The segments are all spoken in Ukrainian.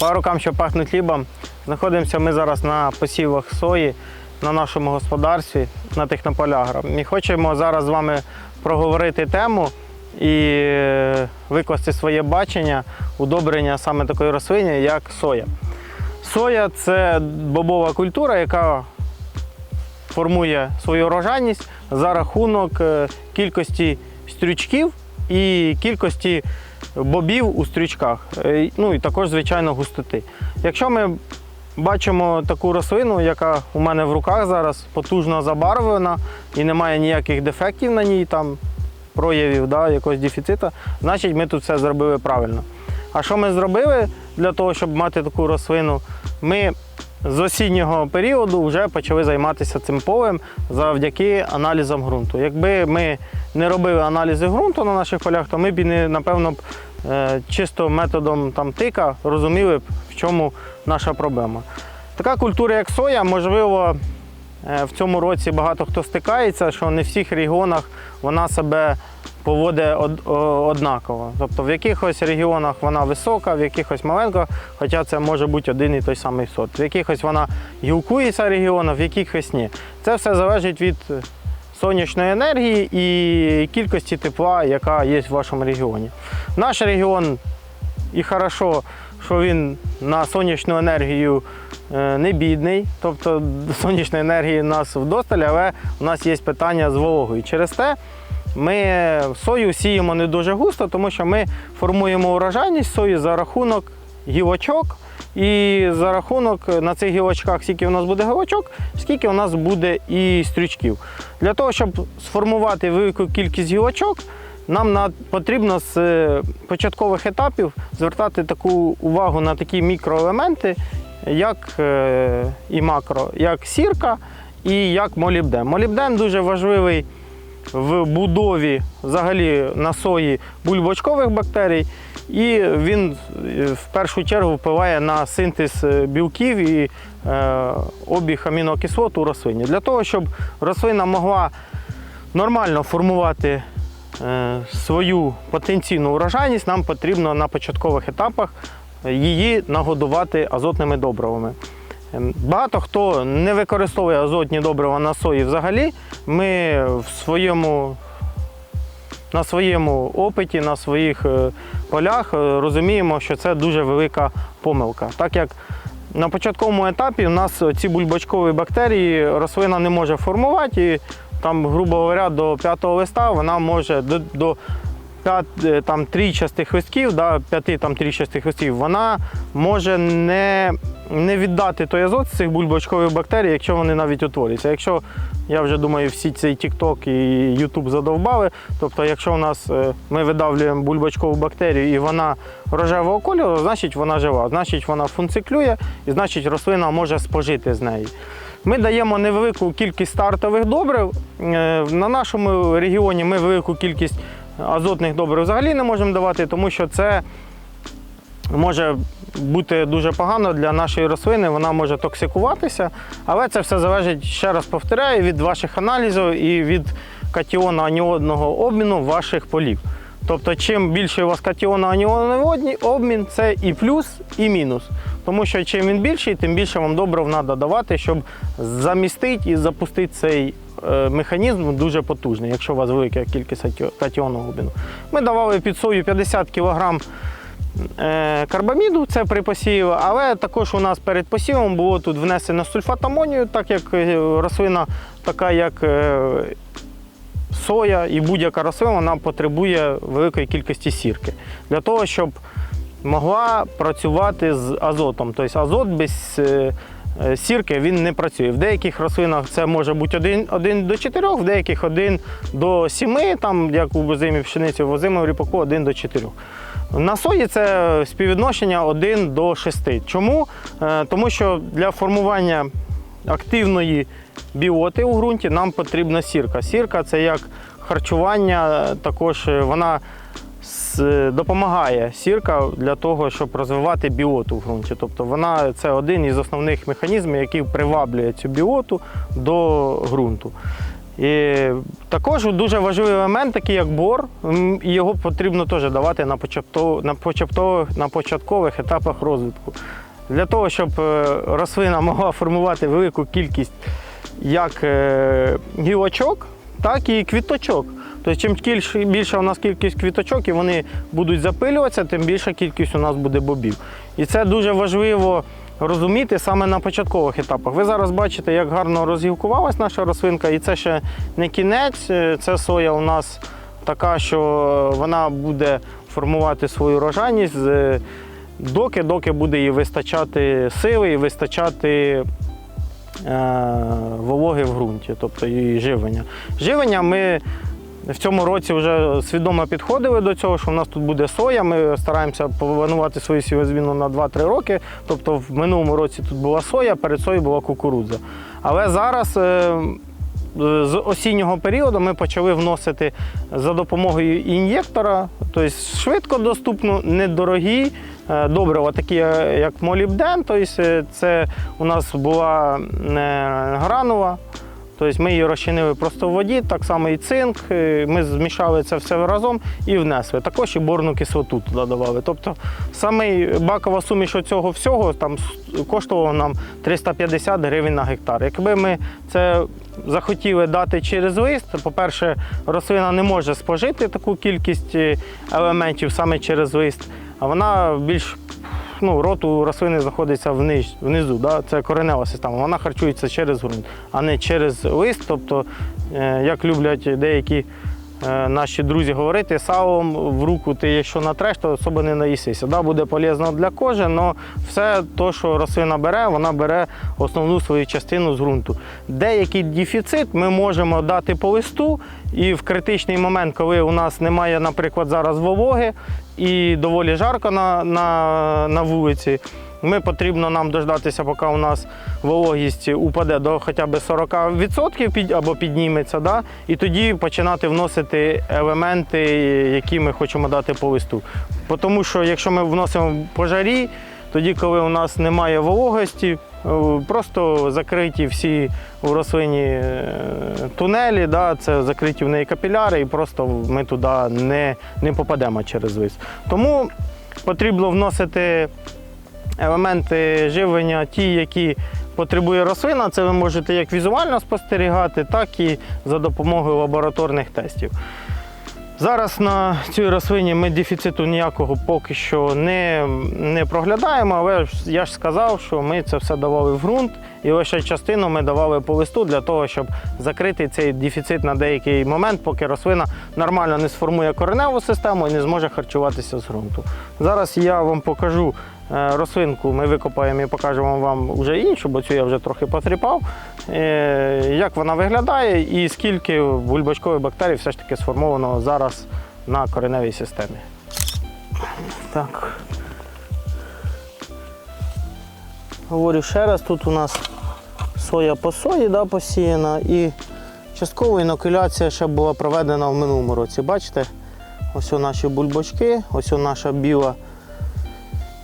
По рукам, що пахнуть хлібом. Знаходимося ми зараз на посівах сої на нашому господарстві на технополягра. І хочемо зараз з вами проговорити тему і е, викласти своє бачення удобрення саме такої рослини, як соя. Соя це бобова культура, яка формує свою урожайність за рахунок е, кількості стрючків і кількості бобів у стрючках, Е, ну і також, звичайно, густоти. Якщо ми бачимо таку рослину, яка у мене в руках зараз потужно забарвлена і немає ніяких дефектів на ній, там проявів да, якогось дефіциту, значить ми тут все зробили правильно. А що ми зробили для того, щоб мати таку рослину? Ми з осіннього періоду вже почали займатися цим полем завдяки аналізам ґрунту. Якби ми не робили аналізи ґрунту на наших полях, то ми б не, напевно б е, чисто методом там, тика розуміли б, в чому наша проблема. Така культура, як соя, можливо, в цьому році багато хто стикається, що не в всіх регіонах вона себе поводить од- однаково. Тобто в якихось регіонах вона висока, в якихось маленька, хоча це може бути один і той самий сорт. В якихось вона гілкується регіонів, в якихось ні. Це все залежить від е, сонячної енергії і кількості тепла, яка є в вашому регіоні. Наш регіон і хорошо, що він на сонячну енергію е, не бідний, тобто сонячної енергії у нас вдосталь, але у нас є питання з вологою. Через те ми сою сіємо не дуже густо, тому що ми формуємо урожайність сої за рахунок гілочок. І за рахунок на цих гілочках, скільки у нас буде гілочок, скільки у нас буде і стрючків. Для того, щоб сформувати велику кількість гілочок, нам потрібно з е, початкових етапів звертати таку увагу на такі мікроелементи, як е, і макро, як сірка і як молібден. Молібден дуже важливий в будові взагалі на бульбочкових бактерій, і він е, в першу чергу впливає на синтез білків і обіг амінокислот у рослині. Для того, щоб рослина могла нормально формувати свою потенційну урожайність, нам потрібно на початкових етапах її нагодувати азотними добривами. Ем, Багато хто не використовує азотні добрива на сої взагалі. Ми в своєму, на своєму опиті, на своїх е, полях е, розуміємо, що це дуже велика помилка. Так як на початковому етапі у нас ці бульбочкові бактерії рослина не може формувати, і там, грубо говоря, до п'ятого листа вона може до, до п'ят, е, там, трійчастих листків, да, п'яти там, трійчастих листів, вона може не, не віддати той азот з цих бульбочкових бактерій, якщо вони навіть утворюються. Якщо, я вже думаю, всі цей TikTok і YouTube задовбали, тобто якщо у нас е, ми видавлюємо бульбочкову бактерію і вона рожевого кольору, значить вона жива, значить вона функціклює і значить рослина може спожити з неї. Ми даємо невелику кількість стартових добрив. Е, На нашому регіоні ми велику кількість азотних добрив взагалі не можемо давати, тому що це може бути дуже погано для нашої рослини, вона може токсикуватися, але це все залежить, ще раз повторяю, від ваших аналізів і від катіоно аніодного обміну ваших полів. Тобто, чим більше у вас катіоно аніонний обмін, це і плюс, і мінус. Тому що чим він більший, тим більше вам добрив треба давати, щоб замістити і запустити цей е, механізм дуже потужний, якщо у вас велика кількість катіо- катіонного обміну. Ми давали під сою 50 кг е, карбаміду, це при посіві, але також у нас перед посівом було тут внесено сульфат амонію, так як е, рослина така, як соя і будь-яка рослина вона потребує великої кількості сірки для того, щоб могла працювати з азотом. Тобто азот без е, е, сірки він не працює. В деяких рослинах це може бути 1, 1 до 4, в деяких 1 до 7, там, як у возимій пшениці, в озимому ріпаку 1 до 4. На сої це співвідношення 1 до 6. Чому? Е, Тому що для формування активної біоти у ґрунті нам потрібна сірка. Сірка це як харчування, е, також е, вона допомагає сірка для того, щоб розвивати біоту в ґрунті. Тобто вона це один із основних механізмів, який приваблює цю біоту до ґрунту. І також дуже важливий елемент, такий як бор, його потрібно теж давати на початкових етапах розвитку. Для того, щоб е, рослина могла формувати велику кількість як е, гілочок, так і квіточок. Тобто, чим більша у нас кількість квіточок і вони будуть запилюватися, тим більша кількість у нас буде бобів. І це дуже важливо розуміти саме на початкових етапах. Ви зараз бачите, як гарно розгілкувалась наша рослинка, і це ще не кінець. Е, Це соя у нас така, що вона буде формувати свою рожайність, доки, доки буде їй вистачати сили і вистачати е, вологи в ґрунті, тобто її живлення. Живлення ми в цьому році вже свідомо підходили до цього, що в нас тут буде соя. Ми стараємося планувати свою сівозміну на 2-3 роки. Тобто в минулому році тут була соя, перед соєю була кукурудза. Але зараз. Е, з осіннього періоду ми почали вносити за допомогою ін'єктора, тобто швидко доступно, недорогі е, добрива, такі е, як молібден. Тобто це у нас була гранула. Тобто ми її розчинили просто в воді, так само і цинк. Ми змішали це все разом і внесли. Також і борну кислоту туди додавали. Тобто саме бакова суміш цього всього там коштувала нам 350 гривень на гектар. Якби ми це захотіли дати через лист, по-перше, рослина не може спожити таку кількість е, елементів саме через лист, а вона більш ну, рот у рослини знаходиться вниз, внизу, да? це коренева система. Вона харчується через ґрунт, а не через лист. Тобто, е, як люблять деякі наші друзі говорити, салом в руку ти якщо натреш, то особо не наїсися. Да, буде полезно для кожи, але все те, що рослина бере, вона бере основну свою частину з ґрунту. Деякий дефіцит ми можемо дати по листу, і в критичний момент, коли у нас немає, наприклад, зараз вологи і доволі жарко на, на, на вулиці. Ми потрібно нам дождатися, поки у нас вологість упаде до хоча б 40% під, або підніметься, да? і тоді починати вносити елементи, які ми хочемо дати по листу. Тому що якщо ми вносимо по жарі, тоді, коли у нас немає вологості, е, просто закриті всі у рослині е, тунелі, да, це закриті в неї капіляри, і просто ми туди не, не попадемо через лист. Тому потрібно вносити елементи живлення, ті, які потребує рослина, це ви можете як візуально спостерігати, так і за допомогою лабораторних тестів. Зараз на цій рослині ми дефіциту ніякого поки що не, не проглядаємо, але я ж сказав, що ми це все давали в ґрунт і лише частину ми давали по листу для того, щоб закрити цей дефіцит на деякий момент, поки рослина нормально не сформує кореневу систему і не зможе харчуватися з ґрунту. Зараз я вам покажу рослинку, ми викопаємо і покажемо вам вже іншу, бо цю я вже трохи потріпав. Е, Як вона виглядає і скільки бульбачкових бактерій все ж таки сформовано зараз на кореневій системі. Так. Говорю ще раз, тут у нас соя по сої да, посіяна і часткова інокуляція ще була проведена в минулому році. Бачите? Ось наші бульбочки, ось наша біла.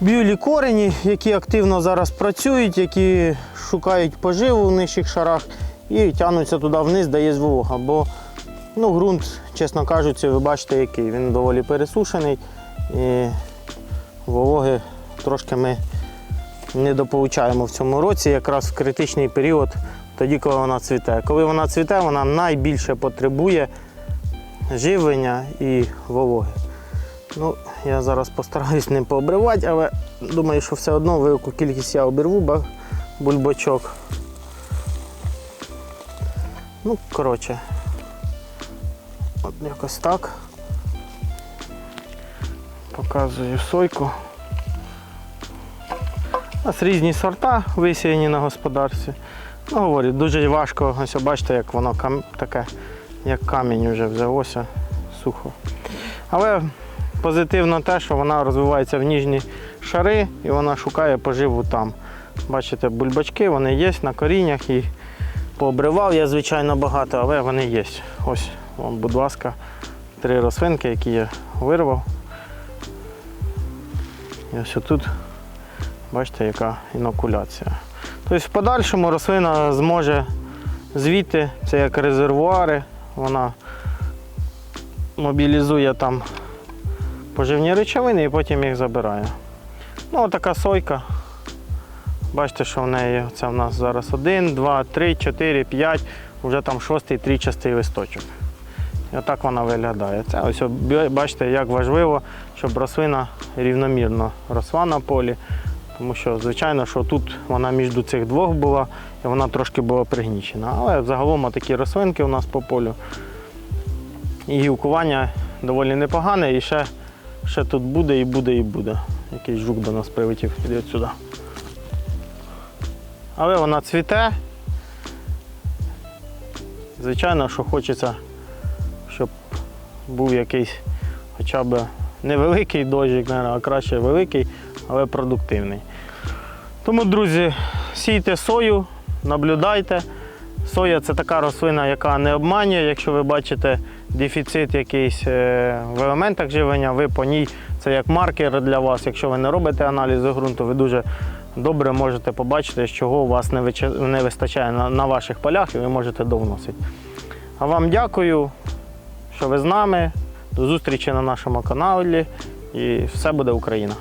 Білі корені, які активно зараз працюють, які шукають поживу в нижчих шарах і тягнуться туди вниз, де є волога. Бо ну, ґрунт, чесно кажучи, ви бачите, який. Він доволі пересушений і вологи трошки ми не дополучаємо в цьому році, якраз в критичний період, тоді, коли вона цвіте. Коли вона цвіте, вона найбільше потребує живлення і вологи. Ну, я зараз постараюсь не пообривати, але думаю, що все одно велику кількість я обірву ба- бульбачок. Ну, коротше, от якось так. Показую сойку. У нас різні сорта висіяні на господарстві. Ну, говорю, дуже важко, ось бачите, як воно кам... таке, як камінь вже взялося сухо. Але позитивно те, що вона розвивається в ніжні шари і вона шукає поживу там. Бачите, бульбачки, вони є на коріннях і пообривав я, звичайно, багато, але вони є. Ось, вам, будь ласка, три рослинки, які я вирвав. І ось тут, бачите, яка інокуляція. Тобто в подальшому рослина зможе звідти, це як резервуари, вона мобілізує там поживні речовини і потім їх забирає. Ну, така сойка. Бачите, що в неї це в нас зараз один, два, три, чотири, п'ять, вже там шостий трічастий листочок. І отак вона виглядає. Це ось бачите, як важливо, щоб рослина рівномірно росла на полі. Тому що, звичайно, що тут вона між цих двох була і вона трошки була пригнічена. Але загалом такі рослинки у нас по полю. І гілкування доволі непогане, і ще, ще тут буде, і буде, і буде. Якийсь жук до нас прилетів, іди сюди. Але вона цвіте. Звичайно, що хочеться, щоб був якийсь хоча б невеликий дощик, а краще великий, але продуктивний. Тому, друзі, сійте сою, наблюдайте. Соя це така рослина, яка не обманює. Якщо ви бачите дефіцит якийсь е, в елементах живлення, ви по ній це як маркер для вас. Якщо ви не робите аналізи ґрунту, ви дуже добре можете побачити, чого у вас не вистачає на, ваших полях, і ви можете довносити. А вам дякую, що ви з нами. До зустрічі на нашому каналі. І все буде Україна!